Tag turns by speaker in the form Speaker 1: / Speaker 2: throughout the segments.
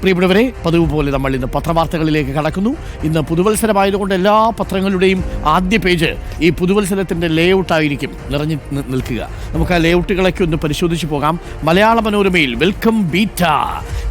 Speaker 1: പ്രിയപ്പെട്ടവരെ പതിവ് പോലെ നമ്മൾ ഇന്ന് പത്രവാർത്തകളിലേക്ക് കടക്കുന്നു. ഇന്ന് പുതുവത്സരമായതുകൊണ്ട് എല്ലാ പത്രങ്ങളുടെയും ആദ്യ പേജ് ഈ പുതുവത്സരത്തിന്റെ ലേഔട്ട് ആയിരിക്കും നിറഞ്ഞു നിൽക്കുക. നമുക്ക് ആ ലേഔട്ടുകളൊക്കെ ഒന്ന് പരിശോധിച്ചു പോകാം. മലയാള മനോരമയിൽ വെൽക്കം ബീറ്റ.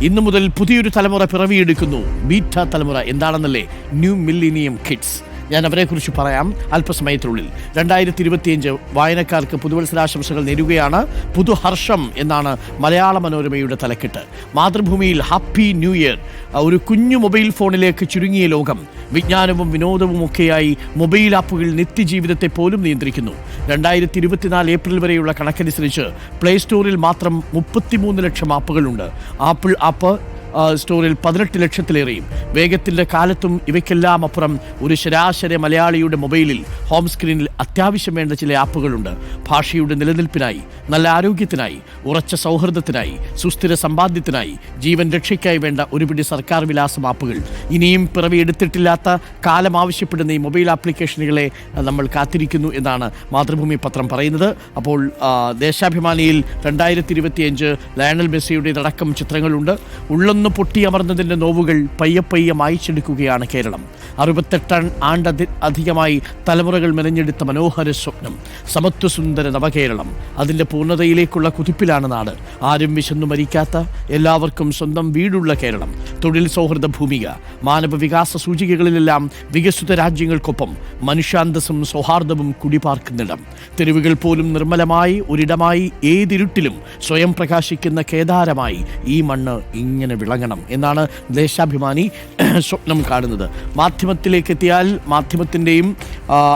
Speaker 1: ഇന്നു മുതൽ പുതിയൊരു തലമുറ പിറവിയെടുക്കുന്നു. ബീറ്റ തലമുറ എന്താണെന്നല്ലേ? ന്യൂ മില്ലിനിയം കിഡ്സ് ഞാൻ അവരെക്കുറിച്ച് പറയാം. അല്പസമയത്തിനുള്ളിൽ. രണ്ടായിരത്തി ഇരുപത്തിയഞ്ച് വായനക്കാർക്ക് പുതുവത്സരാശംസകൾ നേരുകയാണ്. പുതുഹർഷം എന്നാണ് മലയാള മനോരമയുടെ തലക്കെട്ട്. മാതൃഭൂമിയിൽ ഹാപ്പി ന്യൂ ഇയർ. ഒരു കുഞ്ഞു മൊബൈൽ ഫോണിലേക്ക് ചുരുങ്ങിയ ലോകം. വിജ്ഞാനവും വിനോദവും ഒക്കെയായി മൊബൈൽ ആപ്പുകൾ നിത്യജീവിതത്തെ പോലും നിയന്ത്രിക്കുന്നു. രണ്ടായിരത്തി ഇരുപത്തിനാല് ഏപ്രിൽ വരെയുള്ള കണക്കനുസരിച്ച് പ്ലേ സ്റ്റോറിൽ മാത്രം മുപ്പത്തിമൂന്ന് ലക്ഷം ആപ്പുകളുണ്ട്. ആപ്പിൾ ആപ്പ് സ്റ്റോറിൽ പതിനെട്ട് ലക്ഷത്തിലേറെയും. വേഗത്തിന്റെ കാലത്തും ഇവയ്ക്കെല്ലാം അപ്പുറം ഒരു ശരാശരി മലയാളിയുടെ മൊബൈലിൽ ഹോം സ്ക്രീനിൽ അത്യാവശ്യം വേണ്ട ചില ആപ്പുകളുണ്ട്. ഭാഷയുടെ നിലനിൽപ്പിനായി നല്ല ആരോഗ്യത്തിനായി ഉറച്ച സൗഹൃദത്തിനായി സുസ്ഥിര സമ്പാദ്യത്തിനായി ജീവൻ രക്ഷയ്ക്കായി വേണ്ട ഒരുപിടി സർക്കാർ വിലാസം ആപ്പുകൾ. ഇനിയും പിറവിയെടുത്തിട്ടില്ലാത്ത കാലം ആവശ്യപ്പെടുന്ന ഈ മൊബൈൽ ആപ്ലിക്കേഷനുകളെ നമ്മൾ കാത്തിരിക്കുന്നു എന്നാണ് മാതൃഭൂമി പത്രം പറയുന്നത്. അപ്പോൾ ദേശാഭിമാനിയിൽ രണ്ടായിരത്തി ഇരുപത്തിയഞ്ച് ലയണൽ മെസ്സിയുടെ അടക്കം ചിത്രങ്ങളുണ്ട്. ഉള്ളൊന്ന് പൊട്ടിയമർന്നതിന്റെ നോവുകൾ പയ്യെ പയ്യെ മായ്ച്ചെടുക്കുകയാണ് കേരളം. അറുപത്തെട്ട് ആണ്ട് അധികമായി തലമുറകൾ മെനഞ്ഞെടുത്ത മനോഹര സ്വപ്നം സമത്വസുന്ദര നവകേരളം. അതിന്റെ പൂർണതയിലേക്കുള്ള കുതിപ്പിലാണ് നാട്. ആരും വിശന്നു മരിക്കാത്ത എല്ലാവർക്കും സ്വന്തം വീടുള്ള കേരളം തൊഴിൽ സൗഹൃദ ഭൂമിക മാനവ വികാസ സൂചികകളിലെല്ലാം വികസിത രാജ്യങ്ങൾക്കൊപ്പം മനുഷ്യാന്തസ്സും സൗഹാർദ്ദവും കുടിപാർക്കുന്നിടം. തെരുവുകൾ പോലും നിർമ്മലമായി ഒരിടമായി ഏതിരുട്ടിലും സ്വയം പ്രകാശിക്കുന്ന കേദാരമായി ഈ മണ്ണ് ഇങ്ങനെ വിളങ്ങണം എന്നാണ് ദേശാഭിമാനി സ്വപ്നം കാണുന്നത്. മാധ്യമത്തിലേക്ക് എത്തിയാൽ മാധ്യമത്തിന്റെയും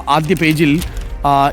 Speaker 1: ആദ്യ പേജിൽ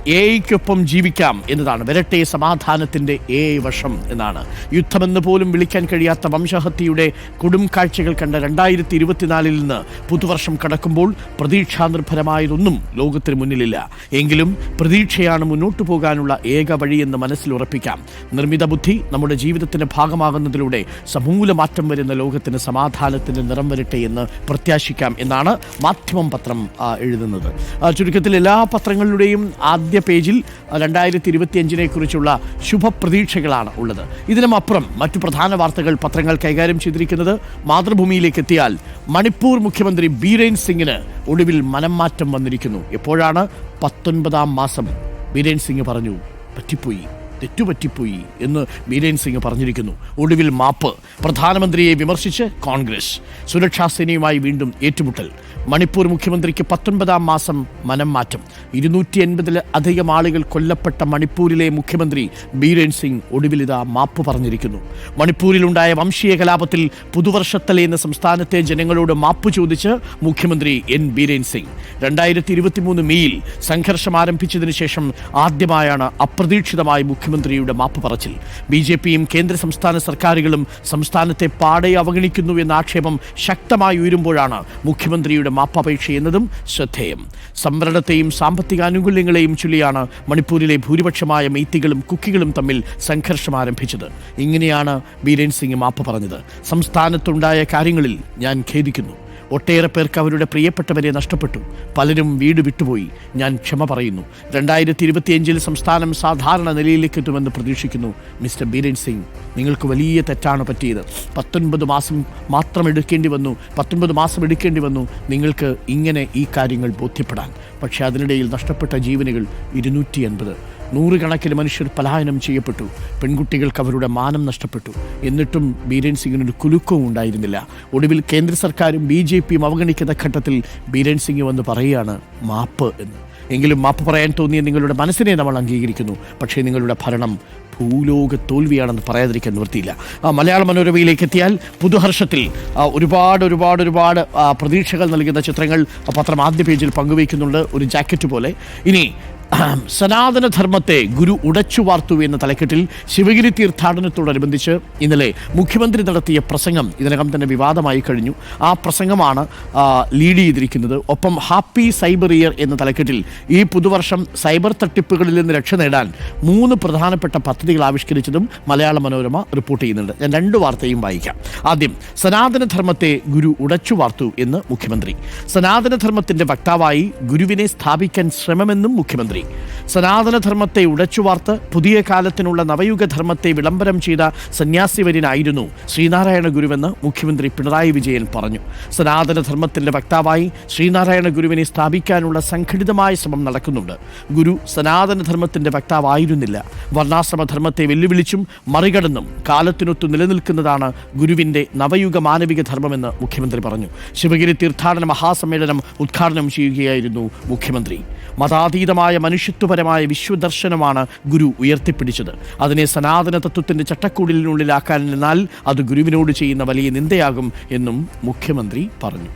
Speaker 1: എ ജീവിക്കാം എന്നതാണ്. വരട്ടെ സമാധാനത്തിന്റെ എ വശം എന്നാണ്. യുദ്ധമെന്ന് പോലും വിളിക്കാൻ കഴിയാത്ത വംശഹത്യയുടെ കൊടും കാഴ്ചകൾ കണ്ട രണ്ടായിരത്തി ഇരുപത്തിനാലിൽ നിന്ന് പുതുവർഷം കടക്കുമ്പോൾ പ്രതീക്ഷാനിർഭരമായതൊന്നും ലോകത്തിന് മുന്നിലില്ല. എങ്കിലും പ്രതീക്ഷയാണ് മുന്നോട്ടു പോകാനുള്ള ഏക വഴിയെന്ന് മനസ്സിൽ ഉറപ്പിക്കാം. നിർമ്മിത ബുദ്ധി നമ്മുടെ ജീവിതത്തിന്റെ ഭാഗമാകുന്നതിലൂടെ സമൂല മാറ്റം വരുന്ന ലോകത്തിന് സമാധാനത്തിന്റെ നിറം വരട്ടെ എന്ന് പ്രത്യാശിക്കാം എന്നാണ് മാധ്യമം പത്രം എഴുതുന്നത്. ചുരുക്കത്തിൽ എല്ലാ പത്രങ്ങളുടെയും ആദ്യ പേജിൽ രണ്ടായിരത്തി ഇരുപത്തിയഞ്ചിനെ കുറിച്ചുള്ള ശുഭപ്രതീക്ഷകളാണ് ഉള്ളത്. ഇതിനുമപ്പുറം മറ്റു പ്രധാന വാർത്തകൾ പത്രങ്ങൾ കൈകാര്യം ചെയ്തിരിക്കുന്നത് മാതൃഭൂമിയിലേക്ക് എത്തിയാൽ മണിപ്പൂർ മുഖ്യമന്ത്രി ബീരേൻ സിംഗിന് ഒടുവിൽ മനംമാറ്റം വന്നിരിക്കുന്നു. എപ്പോഴാണ്? പത്തൊൻപതാം മാസം. ബീരേൻ സിംഗ് പറഞ്ഞു പറ്റിപ്പോയി. തെറ്റുപറ്റിപ്പോയി എന്ന് ബീരേൻ സിംഗ് പറഞ്ഞിരിക്കുന്നു. ഒടുവിൽ മാപ്പ്. പ്രധാനമന്ത്രിയെ വിമർശിച്ച് കോൺഗ്രസ്. സുരക്ഷാ സേനയുമായി വീണ്ടും ഏറ്റുമുട്ടൽ. മണിപ്പൂർ മുഖ്യമന്ത്രിക്ക് പത്തൊൻപതാം മാസം മനം മാറ്റം. ഇരുന്നൂറ്റി എൺപതിൽ അധികം ആളുകൾ കൊല്ലപ്പെട്ട മണിപ്പൂരിലെ മുഖ്യമന്ത്രി ബീരേൻ സിംഗ് ഒടുവിൽ ഇതാ മാപ്പ് പറഞ്ഞിരിക്കുന്നു. മണിപ്പൂരിലുണ്ടായ വംശീയ കലാപത്തിൽ പുതുവർഷത്തലേന്ന് സംസ്ഥാനത്തെ ജനങ്ങളോട് മാപ്പ് ചോദിച്ച് മുഖ്യമന്ത്രി എൻ ബീരേൻ സിംഗ്. രണ്ടായിരത്തി ഇരുപത്തിമൂന്ന് മെയ്യിൽ സംഘർഷം ആരംഭിച്ചതിന് ശേഷം ആദ്യമായാണ് അപ്രതീക്ഷിതമായി മുഖ്യമന്ത്രിയുടെ മാപ്പ് പറച്ചിൽ. ബി ജെ പിയും കേന്ദ്ര സംസ്ഥാന സർക്കാരുകളും സംസ്ഥാനത്തെ പാടെ അവഗണിക്കുന്നു എന്ന ആക്ഷേപം ശക്തമായി ഉയരുമ്പോഴാണ് മുഖ്യമന്ത്രിയുടെ മാപ്പപേക്ഷ എന്നതും ശ്രദ്ധേയം. സംവരണത്തെയും സാമ്പത്തിക ആനുകൂല്യങ്ങളെയും ചൊല്ലിയാണ് മണിപ്പൂരിലെ ഭൂരിപക്ഷമായ മെയ്ത്തികളും കുക്കികളും തമ്മിൽ സംഘർഷം ആരംഭിച്ചത്. ഇങ്ങനെയാണ് ബീരേൻ സിംഗ് മാപ്പ് പറഞ്ഞത്. സംസ്ഥാനത്തുണ്ടായ കാര്യങ്ങളിൽ ഞാൻ ഖേദിക്കുന്നു. ഒട്ടേറെ പേർക്ക് അവരുടെ പ്രിയപ്പെട്ടവരെ നഷ്ടപ്പെട്ടു. പലരും വീട് വിട്ടുപോയി. ഞാൻ ക്ഷമ പറയുന്നു. രണ്ടായിരത്തി ഇരുപത്തിയഞ്ചിൽ സംസ്ഥാനം സാധാരണ നിലയിലേക്ക് എത്തുമെന്ന് പ്രതീക്ഷിക്കുന്നു മിസ്റ്റർ ബീരൻ സിംഗ്. നിങ്ങൾക്ക് വലിയ തെറ്റാണ് പറ്റിയത്. പത്തൊൻപത് മാസം മാത്രം എടുക്കേണ്ടി വന്നു. പത്തൊൻപത് മാസം എടുക്കേണ്ടി വന്നു. നിങ്ങൾക്ക് ഇങ്ങനെ ഈ കാര്യങ്ങൾ ബോധ്യപ്പെടാൻ. പക്ഷേ അതിനിടയിൽ നഷ്ടപ്പെട്ട ജീവനുകൾ ഇരുന്നൂറ്റി അൻപത് നൂറുകണക്കിന് മനുഷ്യർ പലായനം ചെയ്യപ്പെട്ടു. പെൺകുട്ടികൾക്ക് അവരുടെ മാനം നഷ്ടപ്പെട്ടു. എന്നിട്ടും ബീരൻ സിംഗിനൊരു കുലുക്കവും ഉണ്ടായിരുന്നില്ല. ഒടുവിൽ കേന്ദ്ര സർക്കാരും ബി ജെ പിയും അവഗണിക്കുന്ന ഘട്ടത്തിൽ ബീരൻ സിംഗ് വന്ന് പറയുകയാണ് മാപ്പ് എന്ന്. എങ്കിലും മാപ്പ് പറയാൻ തോന്നിയ നിങ്ങളുടെ മനസ്സിനെ നമ്മൾ അംഗീകരിക്കുന്നു. പക്ഷേ നിങ്ങളുടെ ഭരണം ഭൂലോക തോൽവിയാണെന്ന് പറയാതിരിക്കാൻ നിർത്തിയില്ല ആ, മലയാള മനോരമയിലേക്ക് എത്തിയാൽ പുതുഹർഷത്തിൽ ഒരുപാട് ഒരുപാട് ഒരുപാട് പ്രതീക്ഷകൾ നൽകുന്ന ചിത്രങ്ങൾ പത്രം ആദ്യ പേജിൽ പങ്കുവയ്ക്കുന്നുണ്ട്. ഒരു ജാക്കറ്റ് പോലെ. ഇനി സനാതനധർമ്മത്തെ ഗുരു ഉടച്ചു വാർത്തു എന്ന തലക്കെട്ടിൽ ശിവഗിരി തീർത്ഥാടനത്തോടനുബന്ധിച്ച് ഇന്നലെ മുഖ്യമന്ത്രി നടത്തിയ പ്രസംഗം ഇതിനകം തന്നെ വിവാദമായി കഴിഞ്ഞു. ആ പ്രസംഗമാണ് ലീഡ് ചെയ്തിരിക്കുന്നത്. ഒപ്പം ഹാപ്പി സൈബർ ഇയർ എന്ന തലക്കെട്ടിൽ ഈ പുതുവർഷം സൈബർ തട്ടിപ്പുകളിൽ നിന്ന് രക്ഷ നേടാൻ മൂന്ന് പ്രധാനപ്പെട്ട പദ്ധതികൾ ആവിഷ്കരിച്ചതും മലയാള മനോരമ റിപ്പോർട്ട് ചെയ്യുന്നുണ്ട്. ഞാൻ രണ്ട് വാർത്തയും വായിക്കാം. ആദ്യം സനാതനധർമ്മത്തെ ഗുരു ഉടച്ചു വാർത്തു എന്ന് മുഖ്യമന്ത്രി. സനാതനധർമ്മത്തിന്റെ വക്താവായി ഗുരുവിനെ സ്ഥാപിക്കാൻ ശ്രമമെന്നും മുഖ്യമന്ത്രി. മുഖ്യമന്ത്രി സനാതനധർമ്മത്തെ ഉടച്ചുവാർത്ത് പുതിയ കാലത്തിനുള്ള നവയുഗ ധർമ്മത്തെ വിളംബരം ചെയ്ത സന്യാസിവര്യനായിരുന്നു ശ്രീനാരായണ ഗുരുവെന്ന് മുഖ്യമന്ത്രി പിണറായി വിജയൻ പറഞ്ഞു. സനാതനധർമ്മത്തിന്റെ വക്താവായി ശ്രീനാരായണ ഗുരുവിനെ സ്ഥാപിക്കാനുള്ള സംഘടിതമായ ശ്രമം നടക്കുന്നുണ്ട്. ഗുരു സനാതനധർമ്മത്തിന്റെ വക്താവായിരുന്നില്ല. വർണാശ്രമധർമ്മത്തെ വെല്ലുവിളിച്ചും മറികടന്നും കാലത്തിനൊത്തു നിലനിൽക്കുന്നതാണ് ഗുരുവിന്റെ നവയുഗ മാനവിക ധർമ്മമെന്ന് മുഖ്യമന്ത്രി പറഞ്ഞു. ശിവഗിരി തീർത്ഥാടന മഹാസമ്മേളനം ഉദ്ഘാടനം ചെയ്യുകയായിരുന്നു മുഖ്യമന്ത്രി. മതാതീതമായ മനുഷ്യത്വപരമായ വിശ്വദർശനമാണ് ഗുരു ഉയർത്തിപ്പിടിച്ചത്. അതിനെ സനാതന തത്വത്തിന്റെ ചട്ടക്കൂടിനുള്ളിലാക്കാൻ നിന്നാൽ അത് ഗുരുവിനോട് ചെയ്യുന്ന വലിയ നിന്ദയാകും എന്നും മുഖ്യമന്ത്രി പറഞ്ഞു.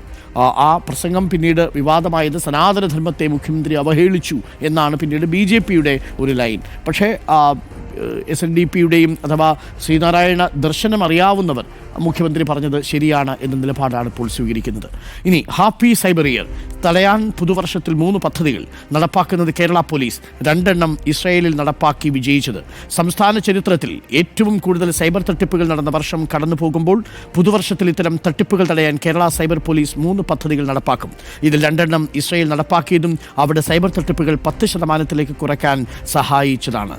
Speaker 1: ആ പ്രസംഗം പിന്നീട് വിവാദമായത് സനാതനധർമ്മത്തെ മുഖ്യമന്ത്രി അവഹേളിച്ചു എന്നാണ് പിന്നീട് ബി ഒരു ലൈൻ. പക്ഷേ എസ് എൻ ഡി പിയുടെയും അഥവാ ശ്രീനാരായണ ദർശനം അറിയാവുന്നവർ മുഖ്യമന്ത്രി പറഞ്ഞത് ശരിയാണ് എന്ന നിലപാടാണ് ഇപ്പോൾ സ്വീകരിക്കുന്നത്. ഇനി ഹാപ്പി സൈബർ ഇയർ തടയാൻ പുതുവർഷത്തിൽ മൂന്ന് പദ്ധതികൾ നടപ്പാക്കുന്നത് കേരള പോലീസ് രണ്ടെണ്ണം ഇസ്രായേലിൽ നടപ്പാക്കി വിജയിച്ചത്. സംസ്ഥാന ചരിത്രത്തിൽ ഏറ്റവും കൂടുതൽ സൈബർ തട്ടിപ്പുകൾ നടന്ന വർഷം കടന്നു പോകുമ്പോൾ പുതുവർഷത്തിൽ ഇത്തരം തട്ടിപ്പുകൾ തടയാൻ കേരള സൈബർ പോലീസ് മൂന്ന് പദ്ധതികൾ നടപ്പാക്കും. ഇതിൽ രണ്ടെണ്ണം ഇസ്രായേൽ നടപ്പാക്കിയതും അവിടെ സൈബർ തട്ടിപ്പുകൾ പത്ത് ശതമാനത്തിലേക്ക് കുറയ്ക്കാൻ സഹായിച്ചതാണ്.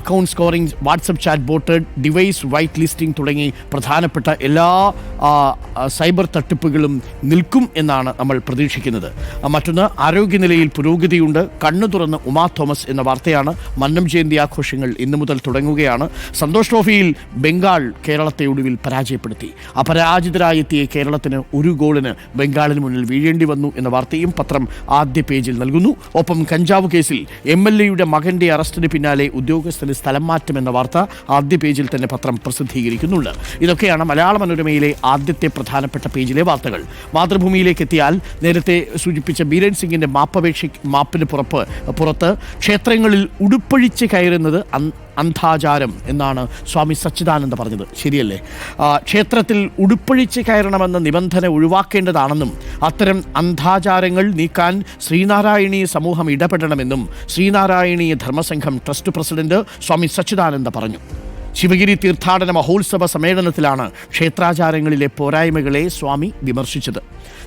Speaker 1: Account scoring WhatsApp chat bot device white listing തുടങ്ങി പ്രധാനപ്പെട്ട എല്ലാ സൈബർ തട്ടിപ്പുകളും നിൽക്കും എന്നാണ് നമ്മൾ പ്രതീക്ഷിക്കുന്നത്. മറ്റൊന്ന് ആരോഗ്യനിലയിൽ പുരോഗതിയുണ്ട്. കണ്ണു തുറന്ന് ഉമാ തോമസ് എന്ന വാർത്തയാണ് മന്നം ജയന്തി ആഘോഷങ്ങൾ ഇന്നു മുതൽ തുടങ്ങുകയാണ്. സന്തോഷ് ട്രോഫിയിൽ ബംഗാൾ കേരളത്തെ ഒടുവിൽ പരാജയപ്പെടുത്തി. അപരാജിതരായെത്തിയ കേരളത്തിന് ഒരു ഗോളിന് ബംഗാളിന് മുന്നിൽ വീഴേണ്ടി വന്നു എന്ന വാർത്തയും പത്രം ആദ്യ പേജിൽ നൽകുന്നു. ഒപ്പം കഞ്ചാവ് കേസിൽ എം എൽ എയുടെ മകന്റെ അറസ്റ്റിന് പിന്നാലെ ഉദ്യോഗസ്ഥന് സ്ഥലം മാറ്റം എന്ന വാർത്ത ആദ്യ പേജിൽ തന്നെ പത്രം പ്രസിദ്ധീകരിക്കുന്നുണ്ട്. ഇതൊക്കെയാണ് മലയാള മനോരമയിലെ ആദ്യത്തെ പ്രധാനപ്പെട്ട പേജിലെ വാർത്തകൾ. മാതൃഭൂമിയിലേക്ക് എത്തിയാൽ നേരത്തെ സൂചിപ്പിച്ച ബീരൻ സിംഗിന്റെ മാപ്പപേക്ഷ മാപ്പിന് പുറപ്പ് പുറത്ത് ക്ഷേത്രങ്ങളിൽ ഉടുപ്പഴിച്ച് കയറുന്നത് അന്ധാചാരം എന്നാണ് സ്വാമി സച്ചിദാനന്ദ പറഞ്ഞത്. ശരിയല്ലേ? ക്ഷേത്രത്തിൽ ഉടുപ്പഴിച്ച് കയറണമെന്ന നിബന്ധന ഒഴിവാക്കേണ്ടതാണെന്നും അത്തരം അന്ധാചാരങ്ങൾ നീക്കാൻ ശ്രീനാരായണീയ സമൂഹം ഇടപെടണമെന്നും ശ്രീനാരായണീയ ധർമ്മസംഘം ട്രസ്റ്റ് പ്രസിഡന്റ് സ്വാമി സച്ചിദാനന്ദ പറഞ്ഞു. ശിവഗിരി തീർത്ഥാടന മഹോത്സവ സമ്മേളനത്തിലാണ് ക്ഷേത്രാചാരങ്ങളിലെ പോരായ്മകളെ സ്വാമി വിമർശിച്ചത്.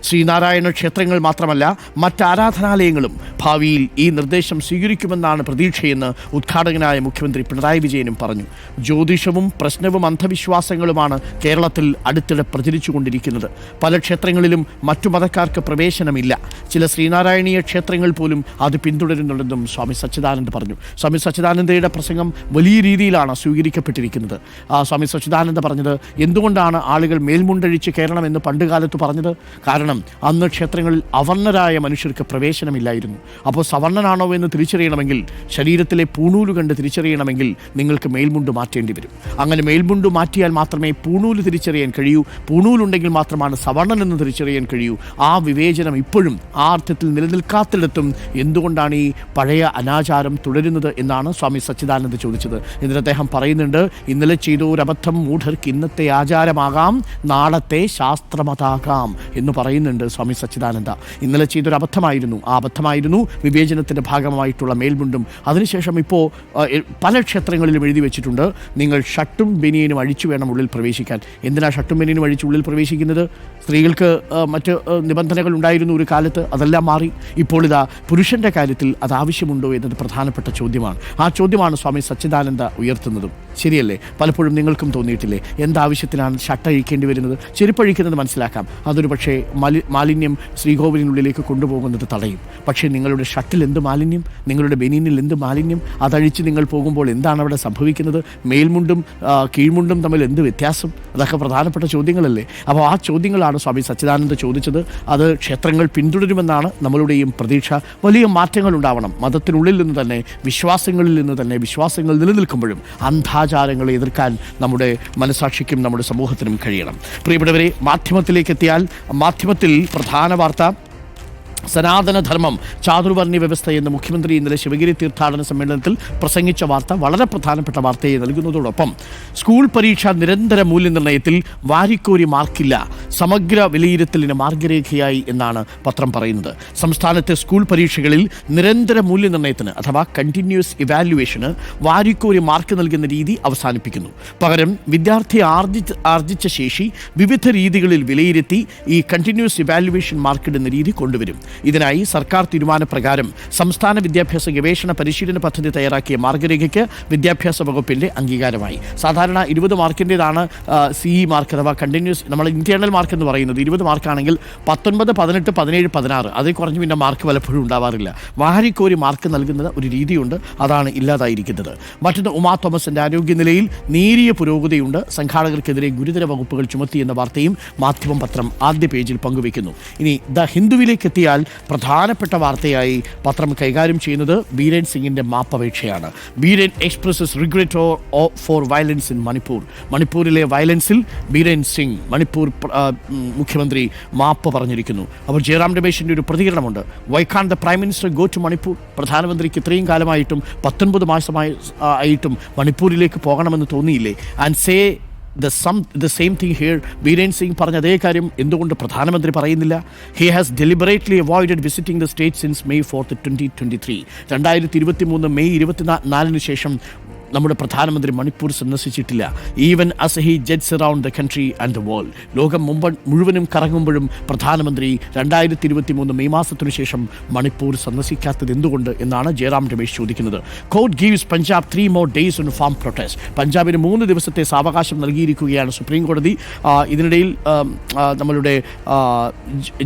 Speaker 1: ശ്രീനാരായണ ക്ഷേത്രങ്ങൾ മാത്രമല്ല മറ്റ് ആരാധനാലയങ്ങളും ഭാവിയിൽ ഈ നിർദ്ദേശം സ്വീകരിക്കുമെന്നാണ് പ്രതീക്ഷയെന്ന് ഉദ്ഘാടകനായ മുഖ്യമന്ത്രി പിണറായി വിജയനും പറഞ്ഞു. ജ്യോതിഷവും പ്രശ്നവും അന്ധവിശ്വാസങ്ങളുമാണ് കേരളത്തിൽ അടുത്തിടെ പ്രചരിച്ചുകൊണ്ടിരിക്കുന്നത്. പല ക്ഷേത്രങ്ങളിലും മറ്റു മതക്കാർക്ക് പ്രവേശനമില്ല. ചില ശ്രീനാരായണീയ ക്ഷേത്രങ്ങൾ പോലും അത് പിന്തുടരുന്നുണ്ടെന്നും സ്വാമി സച്ചിദാനന്ദ് പറഞ്ഞു. സ്വാമി സച്ചിദാനന്ദയുടെ പ്രസംഗം വലിയ രീതിയിലാണ് സ്വീകരിക്കപ്പെട്ടിരിക്കുന്നത്. ആ സ്വാമി സച്ചിദാനന്ദ പറഞ്ഞത് എന്തുകൊണ്ടാണ് ആളുകൾ മേൽമുണ്ടഴിച്ച് കയറണമെന്ന് പണ്ടുകാലത്ത് പറഞ്ഞത്? കാരണം അന്ന് ക്ഷേത്രങ്ങളിൽ അവർണരായ മനുഷ്യർക്ക് പ്രവേശനമില്ലായിരുന്നു. അപ്പോൾ സവർണനാണോ എന്ന് തിരിച്ചറിയണമെങ്കിൽ ശരീരത്തിലെ പൂണൂൽ കണ്ട് തിരിച്ചറിയണമെങ്കിൽ നിങ്ങൾക്ക് മേൽമുണ്ട് മാറ്റേണ്ടി വരും. അങ്ങനെ മേൽമുണ്ട് മാറ്റിയാൽ മാത്രമേ പൂണൂൽ തിരിച്ചറിയാൻ കഴിയൂ. പൂണൂലുണ്ടെങ്കിൽ മാത്രമാണ് സവർണൻ എന്ന് തിരിച്ചറിയാൻ കഴിയൂ. ആ വിവേചനം ഇപ്പോഴും ആ അർത്ഥത്തിൽ നിലനിൽക്കാത്തിടത്തും എന്തുകൊണ്ടാണ് ഈ പഴയ അനാചാരം തുടരുന്നത് എന്നാണ് സ്വാമി സച്ചിദാനന്ദ ചോദിച്ചത്. എന്നിട്ട് അദ്ദേഹം പറയുന്നുണ്ട് ഇന്നലെ ചെയ്ത മൂഢർക്ക് ഇന്നത്തെ ആചാരമാകാം നാളത്തെ ശാസ്ത്രമതാകാം എന്ന് പറയുന്നുണ്ട് സ്വാമി സച്ചിദാനന്ദ. ഇന്നലെ ചെയ്തൊരു അബദ്ധമായിരുന്നു. ആ അബദ്ധമായിരുന്നു വിവേചനത്തിന്റെ ഭാഗമായിട്ടുള്ള മേൽമുണ്ടും. അതിനുശേഷം ഇപ്പോൾ പല ക്ഷേത്രങ്ങളിലും എഴുതി വെച്ചിട്ടുണ്ട്. നിങ്ങൾ ഷട്ടും ബനിയനും അഴിച്ചു വേണം ഉള്ളിൽ പ്രവേശിക്കാൻ. എന്തിനാ ഷട്ടും ബനിയനും അഴിച്ച് ഉള്ളിൽ പ്രവേശിക്കുന്നത്? സ്ത്രീകൾക്ക് മറ്റ് നിബന്ധനകൾ ഉണ്ടായിരുന്നു ഒരു കാലത്ത് അതെല്ലാം മാറി. ഇപ്പോൾ ഇതാ പുരുഷന്റെ കാര്യത്തിൽ അത് ആവശ്യമുണ്ടോ എന്നത് പ്രധാനപ്പെട്ട ചോദ്യമാണ്. ആ ചോദ്യമാണ് സ്വാമി സച്ചിദാനന്ദ ഉയർത്തുന്നതും. ശരിയല്ലേ? പലപ്പോഴും നിങ്ങൾക്കും തോന്നിയിട്ടില്ലേ? എന്താവശ്യത്തിനാണ് ഷട്ട് അഴിക്കേണ്ടി വരുന്നത്? ചെരുപ്പഴിക്കുന്നത് മനസ്സിലാക്കാം. അതൊരു പക്ഷേ മലി മാലിന്യം ശ്രീകോവിലിനുള്ളിലേക്ക് കൊണ്ടുപോകുന്നത് തടയും. പക്ഷേ നിങ്ങളുടെ ഷട്ടിൽ എന്ത് മാലിന്യം? നിങ്ങളുടെ ബെനീനിൽ എന്ത് മാലിന്യം? അതഴിച്ച് നിങ്ങൾ പോകുമ്പോൾ എന്താണ് അവിടെ സംഭവിക്കുന്നത്? മേൽമുണ്ടും കീഴ്മുണ്ടും തമ്മിൽ എന്ത് വ്യത്യാസം? അതൊക്കെ പ്രധാനപ്പെട്ട ചോദ്യങ്ങളല്ലേ? അപ്പോൾ ആ ചോദ്യങ്ങളാണ് സ്വാമി സച്ചിദാനന്ദ ചോദിച്ചത്. അത് ക്ഷേത്രങ്ങൾ പിന്തുടരുമെന്നാണ് നമ്മളുടെയും പ്രതീക്ഷ. വലിയ മാറ്റങ്ങൾ ഉണ്ടാവണം മതത്തിനുള്ളിൽ നിന്ന് തന്നെ വിശ്വാസങ്ങളിൽ നിന്ന് തന്നെ വിശ്വാസങ്ങൾ നിലനിൽക്കുമ്പോഴും അന്ധാചാരങ്ങളെ എതിർക്കാൻ നമ്മുടെ മനസാക്ഷിക്കും നമ്മുടെ സമൂഹത്തിനും കഴിയണം. പ്രിയപ്പെട്ടവരെ മാധ്യമത്തിലേക്ക് എത്തിയാൽ മാധ്യമത്തിൽ പ്രധാന വാർത്ത സനാതനധർമ്മം ചാതുർവർണി വ്യവസ്ഥ എന്ന് മുഖ്യമന്ത്രി ഇന്നലെ ശിവഗിരി തീർത്ഥാടന സമ്മേളനത്തിൽ പ്രസംഗിച്ച വാർത്ത വളരെ പ്രധാനപ്പെട്ട വാർത്തയെ നൽകുന്നതോടൊപ്പം സ്കൂൾ പരീക്ഷ നിരന്തര മൂല്യനിർണയത്തിൽ വാരിക്കോരി മാർക്കില്ല സമഗ്ര വിലയിരുത്തലിന് മാർഗരേഖയായി എന്നാണ് പത്രം പറയുന്നത്. സംസ്ഥാനത്തെ സ്കൂൾ പരീക്ഷകളിൽ നിരന്തര മൂല്യനിർണയത്തിന് അഥവാ കണ്ടിന്യൂസ് ഇവാലുവേഷന് വാരിക്കോരി മാർക്ക് നൽകുന്ന രീതി അവസാനിപ്പിക്കുന്നു. പകരം വിദ്യാർത്ഥി ആർജിച്ച ആർജിച്ച ശേഷി വിവിധ രീതികളിൽ വിലയിരുത്തി ഈ കണ്ടിന്യൂസ് ഇവാലുവേഷൻ മാർക്കിടുന്ന രീതി കൊണ്ടുവരും. ഇതിനായി സർക്കാർ തീരുമാനപ്രകാരം സംസ്ഥാന വിദ്യാഭ്യാസ ഗവേഷണ പരിശീലന പദ്ധതി തയ്യാറാക്കിയ മാർഗരേഖയ്ക്ക് വിദ്യാഭ്യാസ വകുപ്പിന്റെ അംഗീകാരമായി. സാധാരണ ഇരുപത് മാർക്കിന്റെതാണ് സി ഇ മാർക്ക് അഥവാ കണ്ടിന്യൂസ് നമ്മൾ ഇന്റേണൽ മാർക്ക് എന്ന് പറയുന്നത് ഇരുപത് മാർക്കാണെങ്കിൽ പത്തൊൻപത് പതിനെട്ട് പതിനേഴ് പതിനാറ് അതിൽ കുറഞ്ഞ് പിന്നെ മാർക്ക് പലപ്പോഴും ഉണ്ടാവാറില്ല. വാരിക്കോരി മാർക്ക് നൽകുന്നത് ഒരു രീതിയുണ്ട് അതാണ് ഇല്ലാതായിരിക്കുന്നത്. മറ്റൊന്ന് ഉമാ തോമസിന്റെ ആരോഗ്യനിലയിൽ നേരിയ പുരോഗതിയുണ്ട്. സംഘാടകർക്കെതിരെ ഗുരുതര വകുപ്പുകൾ ചുമത്തിയെന്ന വാർത്തയും മാധ്യമം പത്രം ആദ്യ പേജിൽ പങ്കുവയ്ക്കുന്നു ഇനി ദ ഹിന്ദുവിലേക്ക് എത്തിയാൽ പ്രധാനപ്പെട്ട വാർത്തയായി പത്രം കൈകാര്യം ചെയ്യുന്നത് ബീരേൻ സിംഗിന്റെ മാപ്പപേക്ഷയാണ്. Biren expresses regret for violence in Manipur. മണിപ്പൂരിലെ വയലൻസിൽ ബീരേൻ സിംഗ് മണിപ്പൂർ മുഖ്യമന്ത്രി മാപ്പ് പറഞ്ഞിരിക്കുന്നു. അപ്പോൾ ജയറാം രമേശിന്റെ ഒരു പ്രതികരണമുണ്ട്. Why the prime minister go to Manipur. പ്രധാനമന്ത്രിക്ക് ഇത്രയും കാലമായിട്ടും പത്തൊൻപത് മാസമായി ആയിട്ടും മണിപ്പൂരിലേക്ക് പോകണമെന്ന് തോന്നിയില്ലേ? And say the some the same thing here Biren Singh പറഞ്ഞ അതേ കാര്യം എന്തുകൊണ്ട് പ്രധാനമന്ത്രി പറയുന്നില്ല? He has deliberately avoided visiting the state since May fourth twenty twenty three രണ്ടായിരത്തി ഇരുപത്തി മൂന്ന് മെയ് ഇരുപത്തി നാലിന് ശേഷം നമ്മുടെ പ്രധാനമന്ത്രി Manipur സന്ദർശിച്ചിട്ടില്ല. Even as he jets around the country and the world ലോകം മുമ്പ് മുഴുവനും കറങ്ങുമ്പോഴും പ്രധാനമന്ത്രി രണ്ടായിരത്തി ഇരുപത്തി മൂന്ന് മെയ് മാസത്തിനു ശേഷം മണിപ്പൂർ സന്ദർശിക്കാത്തത് എന്തുകൊണ്ട് എന്നാണ് ജയറാം രമേശ് ചോദിക്കുന്നത്. Court gives Punjab three more days on farm protest പഞ്ചാബിന് മൂന്ന് ദിവസത്തെ സാവകാശം നൽകിയിരിക്കുകയാണ് സുപ്രീം കോടതി. ഇതിനിടയിൽ നമ്മളുടെ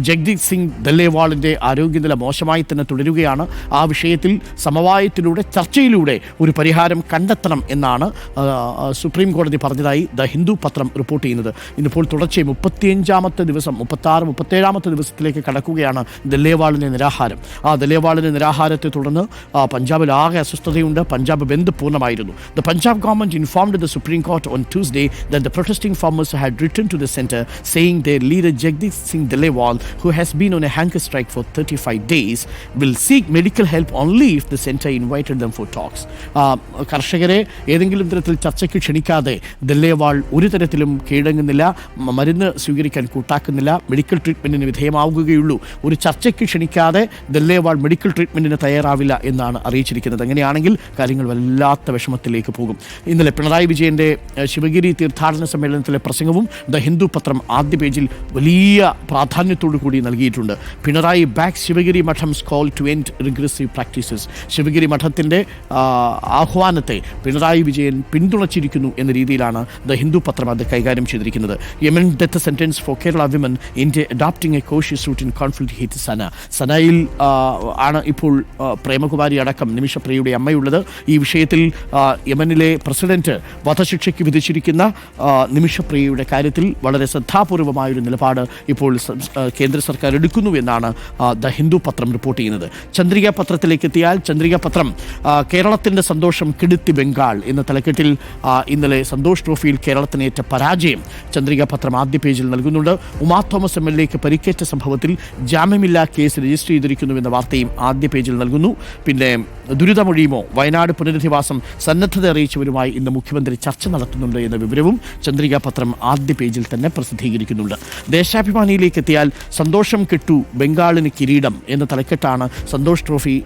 Speaker 1: ജഗ്ദീപ് സിംഗ് ദല്ലേവാളിന്റെ ആരോഗ്യനില മോശമായി തന്നെ തുടരുകയാണ്. ആ വിഷയത്തിൽ സമവായത്തിലൂടെ ചർച്ചയിലൂടെ ഒരു പരിഹാരം കണ്ടെത്തണം എന്നാണ് സുപ്രീം കോടതി പറഞ്ഞതായി ദ ഹിന്ദു പത്രം റിപ്പോർട്ട് ചെയ്യുന്നത്. ഇന്നിപ്പോൾ തുടർച്ചയായി മുപ്പത്തിയഞ്ചാമത്തെ ദിവസം മുപ്പത്താറ് മുപ്പത്തേഴാമത്തെ ദിവസത്തിലേക്ക് കടക്കുകയാണ് ദല്ലേവാളിന്റെ നിരാഹാരം. ആ ദല്ലേവാളിന്റെ നിരാഹാരത്തെ തുടർന്ന് പഞ്ചാബിൽ ആകെ അസ്വസ്ഥതയുണ്ട് Punjab bandh പൂർണമായിരുന്നു. The Punjab government informed the supreme court on Tuesday the the protesting farmers had return to the centre saying the leader Jagdeep Singh Singh Dalewal, who has been on a hunger strike for 35 days, will seek medical help only if the center invited them for talks. ആ, കർഷകരെ ഏതെങ്കിലും തരത്തിൽ ചർച്ചയ്ക്ക് ക്ഷണിക്കാതെ ദല്ലേവാൾ ഒരു തരത്തിലും കീഴടങ്ങുന്നില്ല മരുന്ന് സ്വീകരിക്കാൻ കൂട്ടാക്കുന്നില്ല medical ട്രീറ്റ്മെന്റിന് വിധേയമാവുകയുള്ളൂ. ഒരു ചർച്ചയ്ക്ക് ക്ഷണിക്കാതെ ദല്ലേവാൾ മെഡിക്കൽ ട്രീറ്റ്മെന്റിന് തയ്യാറാവില്ല എന്നാണ് അറിയിച്ചിരിക്കുന്നത്. അങ്ങനെയാണെങ്കിൽ കാര്യങ്ങൾ വല്ലാത്ത വിഷമത്തിലേക്ക് പോകും. ഇന്നലെ പിണറായി വിജയന്റെ ശിവഗിരി തീർത്ഥാടന സമ്മേളനത്തിലെ പ്രസംഗവും ദ ഹിന്ദു പത്രം ആദ്യ പേജിൽ വലിയ പ്രാധാന്യത്തോടു കൂടി നൽകിയിട്ടുണ്ട്. പിണറായി ബാക്ക് ശിവഗിരി മഠം call to end regressive practices Sivagiri മഠത്തിന്റെ ആഹ്വാനത്തെ പിണറായി വിജയൻ പിന്തുണച്ചിരിക്കുന്നു എന്ന രീതിയിലാണ് ദ ഹിന്ദു പത്രം അത് കൈകാര്യം ചെയ്തിരിക്കുന്നത്. Yemen death sentence for Kerala women India adapting a cautious suit in conflict hit Sanaa സനയിൽ ആണ് ഇപ്പോൾ പ്രേമകുമാരി അടക്കം നിമിഷപ്രിയയുടെ അമ്മയുള്ളത്. ഈ വിഷയത്തിൽ യമനിലെ പ്രസിഡന്റ് വധശിക്ഷയ്ക്ക് വിധിച്ചിരിക്കുന്ന നിമിഷപ്രിയയുടെ കാര്യത്തിൽ വളരെ ശ്രദ്ധാപൂർവമായൊരു നിലപാട് ഇപ്പോൾ കേന്ദ്ര സർക്കാർ എടുക്കുന്നു എന്നാണ് ദ ഹിന്ദു പത്രം റിപ്പോർട്ട് ചെയ്യുന്നത്. ചന്ദ്രിക പത്രത്തിലേക്ക് എത്തിയാൽ ചന്ദ്രിക പത്രം കേരളത്തിന്റെ സന്തോഷം കെടുത്തി ബംഗാൾ. എന്ന തലക്കെട്ടിൽ ഇന്നലെ സന്തോഷ് ട്രോഫിയിൽ കേരളത്തിനേറ്റ പരാജയം ചന്ദ്രിക പത്രം ആദ്യ പേജിൽ നൽകുന്നുണ്ട്. ഉമാ തോമസ് എം എൽ എക്ക് പരിക്കേറ്റ സംഭവത്തിൽ ജാമ്യമില്ലാ കേസ് രജിസ്റ്റർ ചെയ്തിരിക്കുന്നു എന്ന വാർത്തയും ആദ്യ പേജിൽ നൽകുന്നു. പിന്നെ ദുരിതമൊഴിയുമോ? വയനാട് പുനരധിവാസം സന്നദ്ധത അറിയിച്ചവരുമായി ഇന്ന് മുഖ്യമന്ത്രി ചർച്ച നടത്തുന്നുണ്ട് എന്ന വിവരവും ചന്ദ്രിക പത്രം ആദ്യ പേജിൽ തന്നെ പ്രസിദ്ധീകരിക്കുന്നുണ്ട്. ദേശാഭിമാനിയിലേക്ക് എത്തിയാൽ സന്തോഷം കിട്ടു ബംഗാളിന് കിരീടം എന്ന തലക്കെട്ടാണ് സന്തോഷ് ട്രോഫി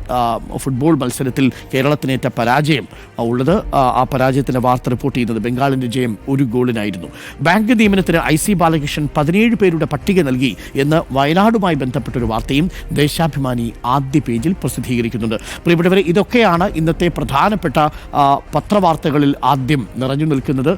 Speaker 1: ഫുട്ബോൾ മത്സരത്തിൽ കേരളത്തിനേറ്റ പരാജയം. ആ, ഉള്ളത്. ആ, പരാജയത്തിന്റെ വാർത്ത റിപ്പോർട്ട് ചെയ്യുന്നത് ബംഗാളിന്റെ ജയം ഒരു ഗോളിനായിരുന്നു. ബാങ്ക് നിയമനത്തിന് ഐ സി ബാലകൃഷ്ണൻ പതിനേഴ് പേരുടെ പട്ടിക നൽകി എന്ന് വയനാടുമായി ബന്ധപ്പെട്ടൊരു വാർത്തയും ദേശാഭിമാനി ആദ്യ പേജിൽ പ്രസിദ്ധീകരിക്കുന്നുണ്ട്. പ്രിയപ്പെട്ടവരെ ഇതൊക്കെയാണ് ഇന്നത്തെ പ്രധാനപ്പെട്ട പത്രവാർത്തകളിൽ ആദ്യം നിറഞ്ഞു നിൽക്കുന്നത്.